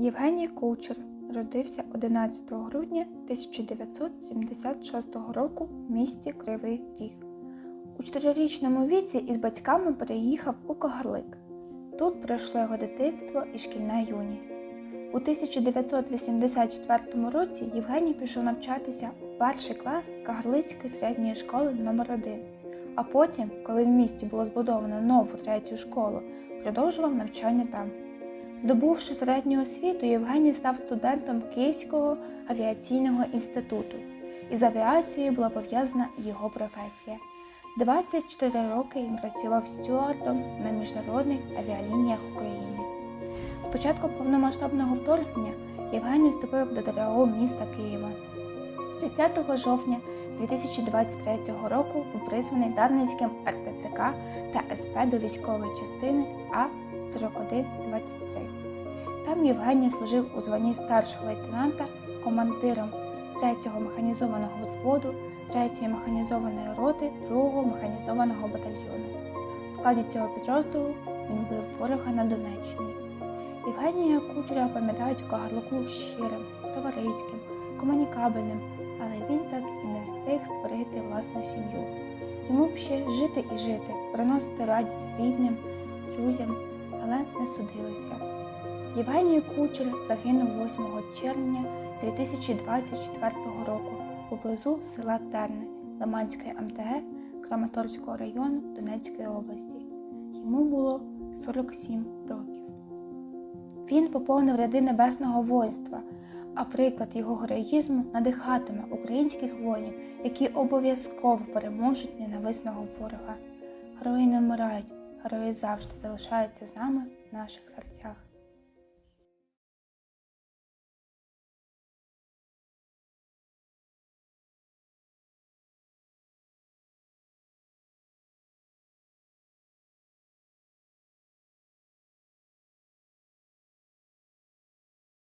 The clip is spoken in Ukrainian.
Євгеній Кучер родився 11 грудня 1976 року в місті Кривий Ріг. У чотирирічному віці із батьками переїхав у Кагарлик. Тут пройшло його дитинство і шкільна юність. У 1984 році Євгеній пішов навчатися у перший клас Кагарлицької середньої школи номер 1 а потім, коли в місті було збудовано нову третю школу, продовжував навчання там. Здобувши середню освіту, Євгеній став студентом Київського авіаційного інституту. Із авіацією була пов'язана його професія. 24 роки він працював стюардом на міжнародних авіалініях України. З початку повномасштабного вторгнення Євгеній вступив до ДРО міста Києва. 30 жовтня 2023 року був призваний Дарницьким РТЦК та СП до військової частини А-4123. Там Євгеній служив у званні старшого лейтенанта командиром 3-го механізованого взводу 3-ї механізованої роти 2-го механізованого батальйону. В складі цього підрозділу він бив ворога на Донеччині. Євгенія Кучера пам'ятають у Кагарлику щирим, товариським, комунікабельним, але він так встиг створити власну сім'ю. Йому б ще жити і жити, приносити радість рідним, друзям, але не судилося. Євгеній Кучер загинув 8 червня 2024 року поблизу села Терни Лиманської МТГ Краматорського району Донецької області. Йому було 47 років. Він поповнив ряди небесного воїнства, а приклад його героїзму надихатиме українських воїнів, які обов'язково переможуть ненависного ворога. Герої не вмирають, герої завжди залишаються з нами в наших серцях.